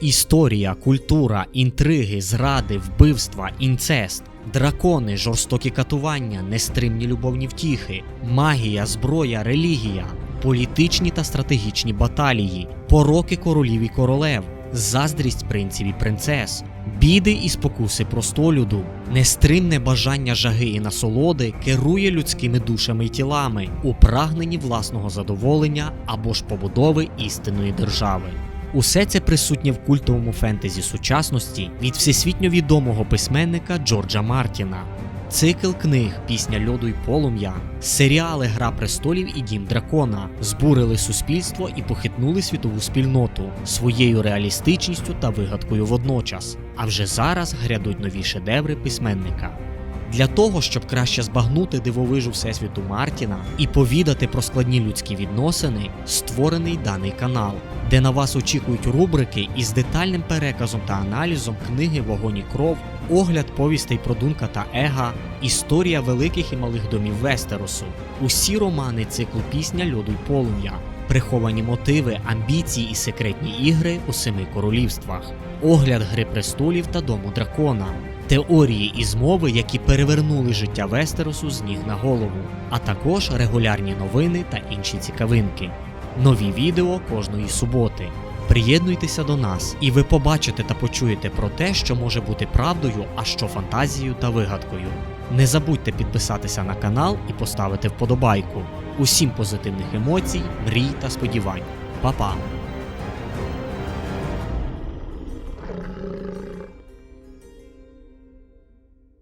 Історія, культура, інтриги, зради, вбивства, інцест, дракони, жорстокі катування, нестримні любовні втіхи, магія, зброя, релігія, політичні та стратегічні баталії, пороки королів і королев, заздрість принців і принцес, біди і спокуси простолюду, нестримне бажання жаги і насолоди керує людськими душами й тілами у прагненні власного задоволення або ж побудови істинної держави. Усе це присутнє в культовому фентезі сучасності від всесвітньо відомого письменника Джорджа Мартіна. Цикл книг Пісня льоду й полум'я, серіали Гра престолів і Дім дракона збурили суспільство і похитнули світову спільноту своєю реалістичністю та вигадкою водночас. А вже зараз грядуть нові шедеври письменника. Для того, щоб краще збагнути дивовижу Всесвіту Мартіна і повідати про складні людські відносини, створений даний канал, де на вас очікують рубрики із детальним переказом та аналізом книги Вогонь і кров, огляд повістей про Дунка та Ега, історія великих і малих домів Вестеросу, усі романи циклу пісня Льоду й полум'я, приховані мотиви, амбіції і секретні ігри у семи королівствах, огляд Гри престолів та Дому дракона, теорії і змови, які перевернули життя Вестеросу з ніг на голову, а також регулярні новини та інші цікавинки. Нові відео кожної суботи. Приєднуйтеся до нас, і ви побачите та почуєте про те, що може бути правдою, а що фантазією та вигадкою. Не забудьте підписатися на канал і поставити вподобайку. Усім позитивних емоцій, мрій та сподівань. Па-па!